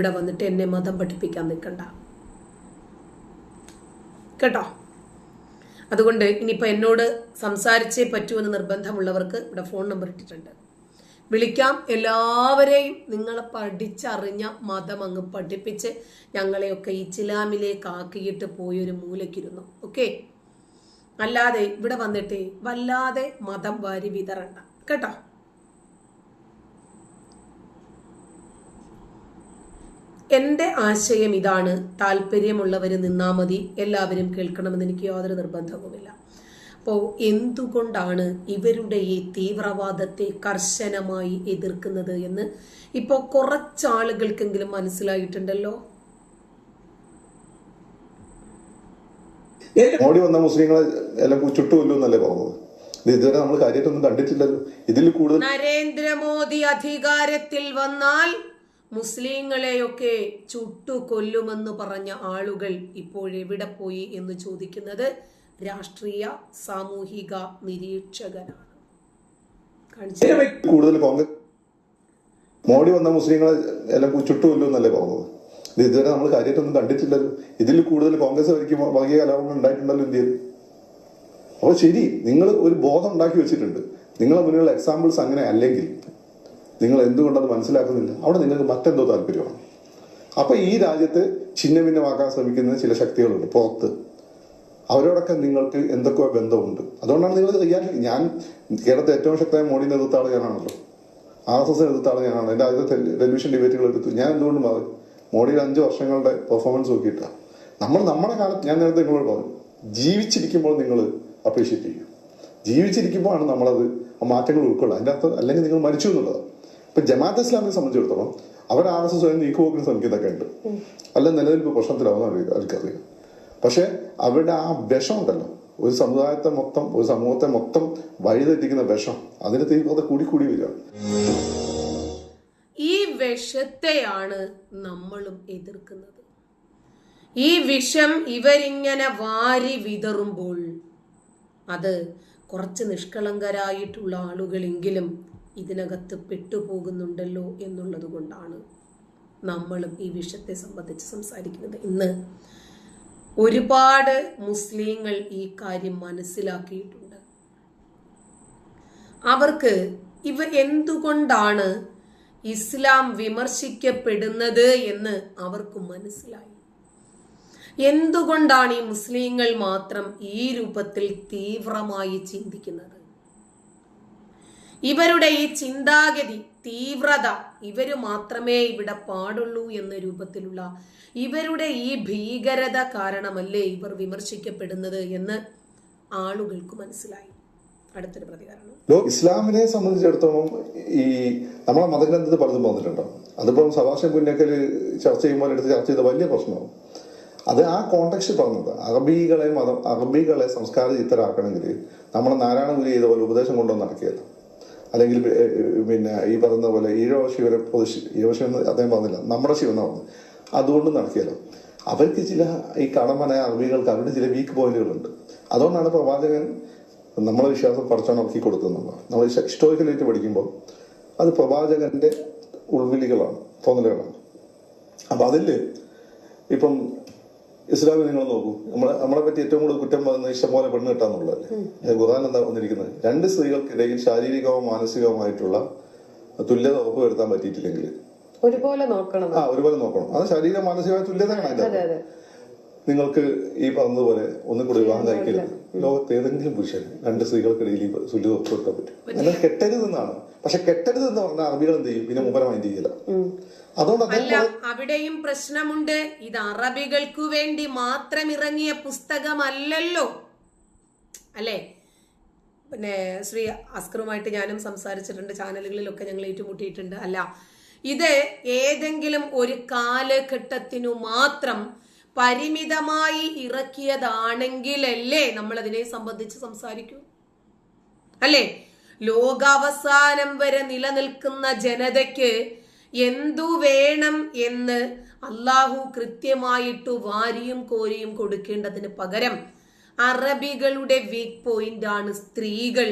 ഇവിടെ വന്നിട്ട് എന്നെ മതം പഠിപ്പിക്കാൻ നിൽക്കണ്ട. കേട്ടോ? അതുകൊണ്ട് ഇനിയിപ്പോൾ എന്നോട് സംസാരിച്ചേ പറ്റൂ എന്ന് നിർബന്ധമുള്ളവർക്ക് ഇവിടെ ഫോൺ നമ്പർ ഇട്ടിട്ടുണ്ട്. വിളിക്കാം. എല്ലാവരെയും നിങ്ങളെ പഠിച്ചറിഞ്ഞ മതം അങ്ങ് പഠിപ്പിച്ച് ഞങ്ങളെയൊക്കെ ഇസ്ലാമിലേക്ക് ആക്കിയിട്ട് പോയൊരു മൂലയ്ക്കിരുന്നു. ഓക്കെ? അല്ലാതെ ഇവിടെ വന്നിട്ട് വല്ലാതെ മതം വാരി വിതറണ്ട. കേട്ടോ? എന്റെ ആശയം ഇതാണ്. താല്പര്യമുള്ളവർ നിന്നാൽ മതി. എല്ലാവരും കേൾക്കണമെന്ന് എനിക്ക് യാതൊരു നിർബന്ധവുമില്ല. അപ്പോൾ എന്തുകൊണ്ടാണ് ഇവരുടെ ഈ തീവ്രവാദത്തെ കർശനമായി എതിർക്കുന്നത് എന്ന് ഇപ്പോൾ കുറച്ചാളുകൾക്കെങ്കിലും മനസ്സിലായിട്ടുണ്ടല്ലോ? മോഡി വന്ന മുസ്ലിങ്ങളെ എല്ലാം ചുട്ടുകൊല്ലുമെന്നല്ലേ പറഞ്ഞത്? ഇത് ഇതുവരെ നമ്മൾ കാര്യമായിട്ടൊന്നും കണ്ടിട്ടില്ലല്ലോ. ഇതിൽ കൂടുതൽ നരേന്ദ്രമോദി അധികാരത്തിൽ വന്നാൽ മുസ്ലിങ്ങളെയൊക്കെ ചുട്ടു കൊല്ലുമെന്ന് പറഞ്ഞ ആളുകൾ ഇപ്പോൾ എവിടെ പോയി എന്ന് ചോദിക്കുന്നത് രാഷ്ട്രീയ സാമൂഹിക നിരീക്ഷകനാണ്. കൂടുതൽ കോൺഗ്രസ് മോഡി വന്ന മുസ്ലിങ്ങളെ എല്ലാം ചുട്ടു കൊല്ലുമെന്നല്ലേ പറഞ്ഞത്? ഇത് ഇതുവരെ നമ്മൾ കാര്യമായിട്ടൊന്നും കണ്ടിട്ടില്ലല്ലോ. ഇതിൽ കൂടുതൽ കോൺഗ്രസ് വരയ്ക്കും വർഗീയ കലാപങ്ങൾ ഉണ്ടായിട്ടുണ്ടല്ലോ ഇന്ത്യയിൽ. അപ്പോൾ ശരി നിങ്ങൾ ഒരു ബോധം ഉണ്ടാക്കി വെച്ചിട്ടുണ്ട്. നിങ്ങളെ മുന്നിലുള്ള എക്സാമ്പിൾസ് അങ്ങനെ അല്ലെങ്കിൽ നിങ്ങൾ എന്തുകൊണ്ടത് മനസ്സിലാക്കുന്നില്ല. അവിടെ നിങ്ങൾക്ക് മറ്റെന്തോ താല്പര്യമാണ്. അപ്പൊ ഈ രാജ്യത്ത് ഛിന്ന ഭിന്നമാക്കാൻ ശ്രമിക്കുന്ന ചില ശക്തികളുണ്ട് പുറത്ത് അവരോടൊക്കെ നിങ്ങൾക്ക് എന്തൊക്കെയോ ബന്ധമുണ്ട്. അതുകൊണ്ടാണ് നിങ്ങൾ ചെയ്യാൻ ഞാൻ കേരളത്തെ ഏറ്റവും ശക്തമായ മോഡി നേതൃത്വ ഞാനാണല്ലോ. ആർ എസ് എസ് നേതൃത്വ ഞാനാണ്. എന്റെ ആദ്യത്തെ ടെലിവിഷൻ ഡിബേറ്റുകൾ എടുത്തു. ഞാൻ എന്തുകൊണ്ട് മാറി മോഡിയുടെ അഞ്ച് വർഷങ്ങളുടെ പെർഫോമൻസ് നോക്കിയിട്ടാണ്. നമ്മൾ നമ്മുടെ കാലത്ത് ഞാൻ നേരത്തെ നിങ്ങളോട് പറഞ്ഞു ജീവിച്ചിരിക്കുമ്പോൾ നിങ്ങൾ അപ്രീഷിയേറ്റ് ചെയ്യും. ജീവിച്ചിരിക്കുമ്പോഴാണ് നമ്മളത് മാറ്റങ്ങൾ ഉൾക്കൊള്ളുക. അതിന്റെ അർത്ഥം അല്ലെങ്കിൽ നിങ്ങൾ മരിച്ചു എന്നുള്ളത് ഇപ്പൊ ജമാഅത്ത് ഇസ്ലാമിനെ സംബന്ധിച്ചിടത്തോളം അവർ ആർ എസ് എസ് സ്വയം നീക്കുപോക്കിന് ശ്രമിക്കുന്നൊക്കെ ഉണ്ട്. അല്ല നിലനിൽപ്പ് പ്രശ്നത്തിലാവുന്ന അവർക്കറിയാം. പക്ഷെ അവരുടെ ആ വിഷം ഉണ്ടല്ലോ. ഒരു സമുദായത്തെ മൊത്തം ഒരു സമൂഹത്തെ മൊത്തം വഴിതെറ്റിക്കുന്ന വിഷം. അതിന് തീവ്രത കൂടി കൂടി വരിക. ഈ വിഷത്തെയാണ് നമ്മളും എതിർക്കുന്നത്. ഈ വിഷം ഇവരിങ്ങനെ വാരി വിതറുമ്പോൾ അത് കുറച്ച് നിഷ്കളങ്കരായിട്ടുള്ള ആളുകളെങ്കിലും ഇതിനകത്ത് പെട്ടുപോകുന്നുണ്ടല്ലോ എന്നുള്ളത് കൊണ്ടാണ് നമ്മളും ഈ വിഷത്തെ സംബന്ധിച്ച് സംസാരിക്കുന്നത്. ഇന്ന് ഒരുപാട് മുസ്ലിങ്ങൾ ഈ കാര്യം മനസ്സിലാക്കിയിട്ടുണ്ട്. അവർക്ക് ഇവ എന്തുകൊണ്ടാണ് ഇസ്ലാം വിമർശിക്കപ്പെടുന്നത് എന്ന് അവർക്ക് മനസ്സിലായി. എന്തുകൊണ്ടാണ് ഈ മുസ്ലിങ്ങൾ മാത്രം ഈ രൂപത്തിൽ തീവ്രമായി ചിന്തിക്കുന്നത്? ഇവരുടെ ഈ ചിന്താഗതി തീവ്രത ഇവർ മാത്രമേ ഇവിടെ പാടുള്ളൂ എന്ന രൂപത്തിലുള്ള ഇവരുടെ ഈ ഭീകരത കാരണമല്ലേ ഇവർ വിമർശിക്കപ്പെടുന്നത് എന്ന് ആളുകൾക്ക് മനസ്സിലായി. അടുത്തൊരു പ്രതികരണം. ഇസ്ലാമിനെ സംബന്ധിച്ചിടത്തോളം ഈ നമ്മളെ മതഗ്രന്ഥത്തിൽ പലതും വന്നിട്ടുണ്ടോ. അതിപ്പം സഭാഷൻ പുന്നക്കൽ ചർച്ച ചെയ്യുമ്പോൾ എടുത്ത് ചർച്ച ചെയ്ത വലിയ പ്രശ്നമാണ്. അത് ആ കോണ്ടക്സ്റ്റ് പറഞ്ഞത്. അറബികളെ മതം അറബികളെ സംസ്കാര ചിത്തരാക്കണമെങ്കിൽ നമ്മൾ നാരായണഗുരു ചെയ്ത പോലെ ഉപദേശം കൊണ്ടുവന്ന് നടക്കിയല്ലോ അല്ലെങ്കിൽ പിന്നെ ഈ പറയുന്ന പോലെ ഈഴവ ശിവനെ പൊതു ഈഴവ ശിവൻ അദ്ദേഹം പറഞ്ഞില്ല നമ്മുടെ ശിവൻ പറഞ്ഞു അതുകൊണ്ട് നടക്കിയല്ലോ അവർക്ക് ചില ഈ കടമനായ അറബികൾക്ക് അവരുടെ ചില വീക്ക് പോയിന്റുകളുണ്ട് അതുകൊണ്ടാണ് പ്രവാചകൻ നമ്മളെ വിശ്വാസം പഠിച്ചോണക്കി കൊടുക്കുന്നത്. നമ്മൾ ഹിസ്റ്റോറിക്കലായിട്ട് പഠിക്കുമ്പോൾ അത് പ്രവാചകന്റെ ഉൾവിളികളാണ് തോന്നലുകളാണ്. അപ്പൊ അതിൽ ഇപ്പം ഇസ്ലാമിൽ നിങ്ങൾ നോക്കൂ. നമ്മളെ നമ്മളെ പറ്റി ഏറ്റവും കൂടുതൽ കുറ്റം പറയുന്ന പറയുന്നത് ഇഷ്ടംപോലെ പെണ്ണ് കിട്ടാന്നുള്ളതല്ലേ? ഖുർആൻ എന്താ വന്നിരിക്കുന്നത്? രണ്ട് സ്ത്രീകൾക്കിടയിൽ ശാരീരികവും മാനസികവുമായിട്ടുള്ള തുല്യത ഉറപ്പുവരുത്താൻ പറ്റിയിട്ടില്ലെങ്കിൽ. ഒരുപോലെ നോക്കണം. ആ ഒരുപോലെ നോക്കണം. അത് ശാരീരിക മാനസികമായ തുല്യതയാണ് അതിന്റെ അതെ അതെ നിങ്ങൾക്ക് ഈ പറഞ്ഞതുപോലെ ഒന്നും കൂടി വിവാഹം കഴിക്കരുത്. ലോകത്ത് ഏതെങ്കിലും പുരുഷൻ രണ്ട് സ്ത്രീകൾക്കിടയിൽ ഈ തുല്യത ഉറപ്പുവരുത്താൻ പറ്റും. എന്നാൽ കെട്ടരുതെന്നാണ്. പക്ഷെ കെട്ടരുതെന്ന് പറഞ്ഞാൽ അറബികൾ എന്ത് ചെയ്യും? പിന്നെ മുമ്പരമായി മൈൻഡ് ചെയ്യില്ല. അല്ല അവിടെയും പ്രശ്നമുണ്ട്. ഇത് അറബികൾക്കു വേണ്ടി മാത്രം ഇറങ്ങിയ പുസ്തകമല്ലല്ലോ. അല്ലേ? പിന്നെ ശ്രീ അസ്കറുമായിട്ട് ഞാനും സംസാരിച്ചിട്ടുണ്ട് ചാനലുകളിലൊക്കെ ഞങ്ങൾ ഏറ്റുമുട്ടിയിട്ടുണ്ട്. അല്ല ഇത് ഏതെങ്കിലും ഒരു കാലഘട്ടത്തിനു മാത്രം പരിമിതമായി ഇറക്കിയതാണെങ്കിലല്ലേ നമ്മൾ അതിനെ സംബന്ധിച്ച് സംസാരിക്കൂ? അല്ലേ? ലോകാവസാനം വരെ നിലനിൽക്കുന്ന ജനതയ്ക്ക് എന്തു വേണം എന്ന് അള്ളാഹു കൃത്യമായിട്ട് വാരിയും കോരിയും കൊടുക്കേണ്ടതിന് പകരം അറബികളുടെ വീക്ക് പോയിന്റ് ആണ് സ്ത്രീകൾ.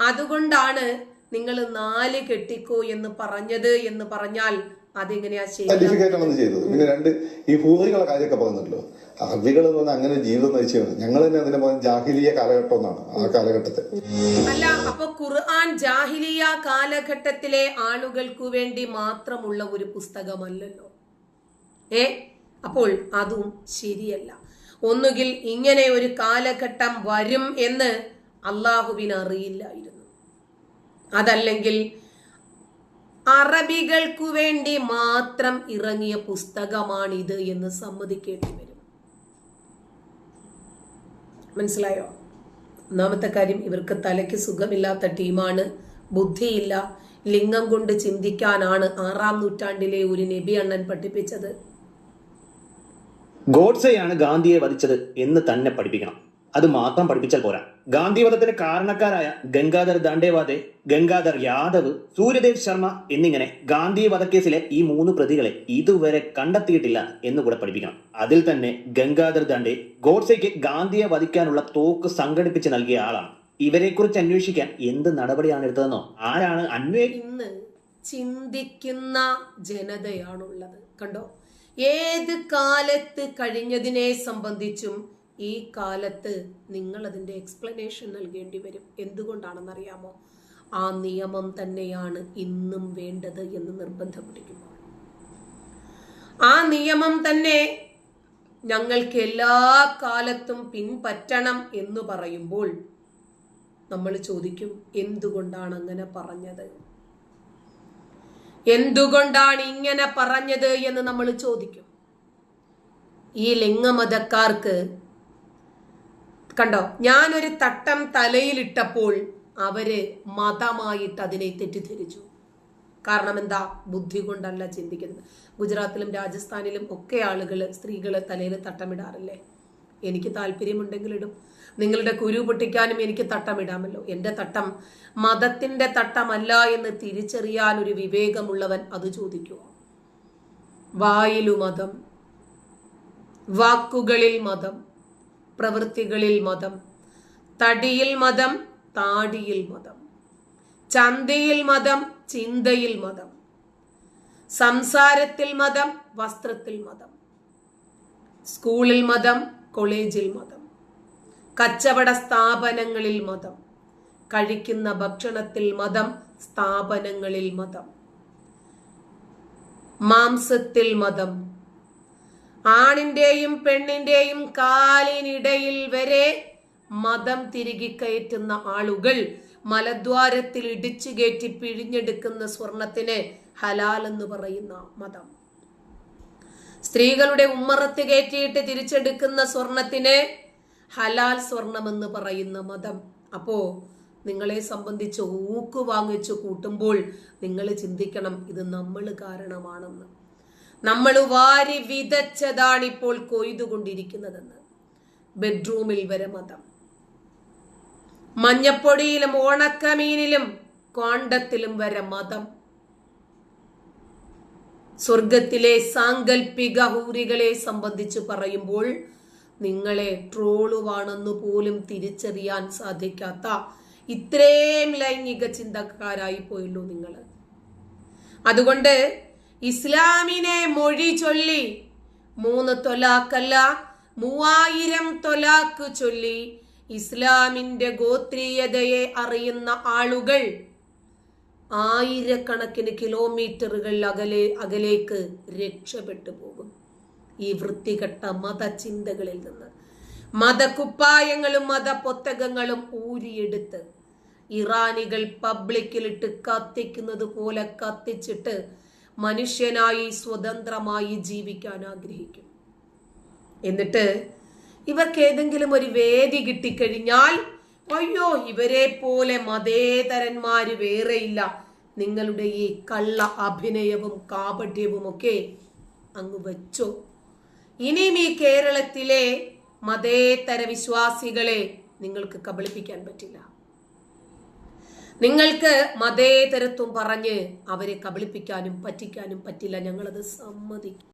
അതുകൊണ്ടാണ് നിങ്ങൾ നാല് കെട്ടിക്കോ എന്ന് പറഞ്ഞത് എന്ന് പറഞ്ഞാൽ അതെങ്ങനെയാ ശരി പിന്നെ രണ്ട് ഈ ഹൂറികളെ കാര്യമൊക്കെ പറഞ്ഞല്ലോ അറബികൾ എന്ന് പറഞ്ഞാൽ അങ്ങനെ ജീവിതം നയിച്ചാണ് ഞങ്ങൾ തന്നെ അതിനെ പറഞ്ഞ ജാഹിലിയ കാലഘട്ടം എന്നാണ് ആ കാലഘട്ടത്തിൽ. അല്ല അപ്പൊ ഖുർആൻ ജാഹിലിയ കാലഘട്ടത്തിലെ ആളുകൾക്കു വേണ്ടി മാത്രമുള്ള ഒരു പുസ്തകമല്ലല്ലോ? ഏ? അപ്പോൾ അതും ശരിയല്ല. ഒന്നുകിൽ ഇങ്ങനെ ഒരു കാലഘട്ടം വരും എന്ന് അള്ളാഹുവിന് അറിയില്ലായിരുന്നു. അതല്ലെങ്കിൽ അറബികൾക്കു വേണ്ടി മാത്രം ഇറങ്ങിയ പുസ്തകമാണിത് എന്ന് സമ്മതിക്കേണ്ടി വരും. മനസ്സിലായോ? ഒന്നാമത്തെ കാര്യം ഇവർക്ക് തലയ്ക്ക് സുഖമില്ലാത്ത ടീമാണ് ബുദ്ധിയില്ല ലിംഗം കൊണ്ട് ചിന്തിക്കാനാണ് ആറാം നൂറ്റാണ്ടിലെ ഒരു നബി അണ്ണൻ പഠിപ്പിച്ചത്. ഗോഡ്സെയാണ് ഗാന്ധിയെ വധിച്ചത് എന്ന് തന്നെ പഠിപ്പിക്കണം. അത് മാത്രം പഠിപ്പിച്ചാൽ പോരാ. ഗാന്ധിവധത്തിന് കാരണക്കാരായ ഗംഗാധർ ദണ്ഡേവാദെ ഗംഗാധർ യാദവ് സൂര്യദേവ് ശർമ്മ എന്നിങ്ങനെ ഗാന്ധി വധക്കേസിലെ ഈ മൂന്ന് പ്രതികളെ ഇതുവരെ കണ്ടെത്തിയിട്ടില്ല എന്ന് കൂടെ പഠിപ്പിക്കണം. അതിൽ തന്നെ ഗംഗാധർ ദാണ്ടെ ഗോഡ്സെക്ക് ഗാന്ധിയെ വധിക്കാനുള്ള തോക്ക് സംഘടിപ്പിച്ച് നൽകിയ ആളാണ്. ഇവരെക്കുറിച്ച് അന്വേഷിക്കാൻ എന്ത് നടപടിയാണ് എടുത്തതെന്നോ? ആരാണ് ചിന്തിക്കുന്ന ജനതയാണുള്ളത്. കണ്ടോ? ഏത് കാലത്ത് കഴിഞ്ഞതിനെ സംബന്ധിച്ചും ഈ കാലത്ത് നിങ്ങൾ അതിന്റെ എക്സ്പ്ലനേഷൻ നൽകേണ്ടി വരും. എന്തുകൊണ്ടാണെന്നറിയാമോ? ആ നിയമം തന്നെയാണ് ഇന്നും വേണ്ടത് എന്ന് നിർബന്ധം പിടിക്കുമ്പോൾ ആ നിയമം തന്നെ ഞങ്ങൾക്ക് എല്ലാ കാലത്തും പിൻപറ്റണം എന്ന് പറയുമ്പോൾ നമ്മൾ ചോദിക്കും എന്തുകൊണ്ടാണ് അങ്ങനെ പറഞ്ഞത്? എന്തുകൊണ്ടാണ് ഇങ്ങനെ പറഞ്ഞത്? എന്ന് നമ്മൾ ചോദിക്കും. ഈ ലിംഗമതക്കാർക്ക് കണ്ടോ? ഞാനൊരു തട്ടം തലയിലിട്ടപ്പോൾ അവർ മതമായിട്ട് അതിനെ തെറ്റിദ്ധരിച്ചു. കാരണം എന്താ? ബുദ്ധി കൊണ്ടല്ല ചിന്തിക്കുന്നത്. ഗുജറാത്തിലും രാജസ്ഥാനിലും ഒക്കെ ആളുകൾ സ്ത്രീകൾ തലയിൽ തട്ടമിടാറില്ലേ? എനിക്ക് താല്പര്യമുണ്ടെങ്കിൽ ഇടും. നിങ്ങളുടെ കുരു പൊട്ടിക്കാനും എനിക്ക് തട്ടമിടാമല്ലോ. എന്റെ തട്ടം മതത്തിന്റെ തട്ടമല്ല എന്ന് തിരിച്ചറിയാൻ ഒരു വിവേകമുള്ളവൻ അത് ചോദിക്കുക വായിലു മതം വാക്കുകളിൽ മതം പ്രവൃത്തികളിൽ മതം തടിയിൽ മതം താടിയിൽ മതം ചന്തയിൽ മതം ചിന്തയിൽ മതം സംസാരത്തിൽ മതം വസ്ത്രത്തിൽ മതം സ്കൂളിൽ മതം കോളേജിൽ മതം കച്ചവട സ്ഥാപനങ്ങളിൽ മതം കഴിക്കുന്ന ഭക്ഷണത്തിൽ മതം സ്ഥാപനങ്ങളിൽ മതം മാംസത്തിൽ മതം ആണിന്റെയും പെണ്ണിന്റെയും കാലിനിടയിൽ വരെ മതം തിരികെ കയറ്റുന്ന ആളുകൾ മലദ്വാരത്തിൽ ഇടിച്ചു കയറ്റി പിഴിഞ്ഞെടുക്കുന്ന സ്വർണത്തിന് ഹലാൽ എന്ന് പറയുന്ന മതം. സ്ത്രീകളുടെ ഉമ്മറത്ത് കയറ്റിയിട്ട് തിരിച്ചെടുക്കുന്ന സ്വർണത്തിന് ഹലാൽ സ്വർണമെന്ന് പറയുന്ന മതം. അപ്പോ നിങ്ങളെ സംബന്ധിച്ച് ഊക്ക് വാങ്ങിച്ചു കൂട്ടുമ്പോൾ നിങ്ങൾ ചിന്തിക്കണം ഇത് നമ്മൾ കാരണമാണെന്ന്. നമ്മൾ വാരി വിതച്ചതാണ് ഇപ്പോൾ കൊയ്തുകൊണ്ടിരിക്കുന്നതെന്ന്. ബെഡ്റൂമിൽ വരെ മതം. മഞ്ഞപ്പൊടിയിലും ഓണക്കമീനിലും കോണ്ടത്തിലും വരെ മതം. സ്വർഗത്തിലെ സാങ്കല്പിക ഹൂരികളെ സംബന്ധിച്ച് പറയുമ്പോൾ നിങ്ങളെ ട്രോളുവാണെന്ന് പോലും തിരിച്ചറിയാൻ സാധിക്കാത്ത ഇത്രയും ലൈംഗിക ചിന്തക്കാരായി പോയുള്ളൂ നിങ്ങൾ. അതുകൊണ്ട് ഇസ്ലാമിനെ മൊഴി ചൊല്ലി. മൂന്ന് തൊലാക്കല്ല മൂവായിരം തൊലാക്ക് ചൊല്ലി. ഇസ്ലാമിന്റെ ഗോത്രീയതയെ അറിയുന്ന ആളുകൾ ആയിരക്കണക്കിന് കിലോമീറ്ററുകൾ അകലെ അകലേക്ക് രക്ഷപ്പെട്ടു പോകും. ഈ വൃത്തികെട്ട മതചിന്തകളിൽ നിന്ന്. മതകുപ്പായങ്ങളും മതപൊത്തകങ്ങളും ഊരിയെടുത്ത് ഇറാനികൾ പബ്ലിക്കിലിട്ട് കത്തിക്കുന്നത് പോലെ കത്തിച്ചിട്ട് മനുഷ്യനായി സ്വതന്ത്രമായി ജീവിക്കാൻ ആഗ്രഹിക്കും. എന്നിട്ട് ഇവർക്ക് ഏതെങ്കിലും ഒരു വേദി കിട്ടിക്കഴിഞ്ഞാൽ അയ്യോ ഇവരെ പോലെ മതേതരന്മാര് വേറെയില്ല. നിങ്ങളുടെ ഈ കള്ള അഭിനയവും കാപട്യവും ഒക്കെ അങ്ങ് വെച്ചോ. ഇനിയും ഈ കേരളത്തിലെ മതേതര വിശ്വാസികളെ നിങ്ങൾക്ക് കബളിപ്പിക്കാൻ പറ്റില്ല. നിങ്ങൾക്ക് മതേതരത്വം പറഞ്ഞ് അവരെ കബളിപ്പിക്കാനും പറ്റിക്കാനും പറ്റില്ല. ഞങ്ങളത് സമ്മതിക്കും.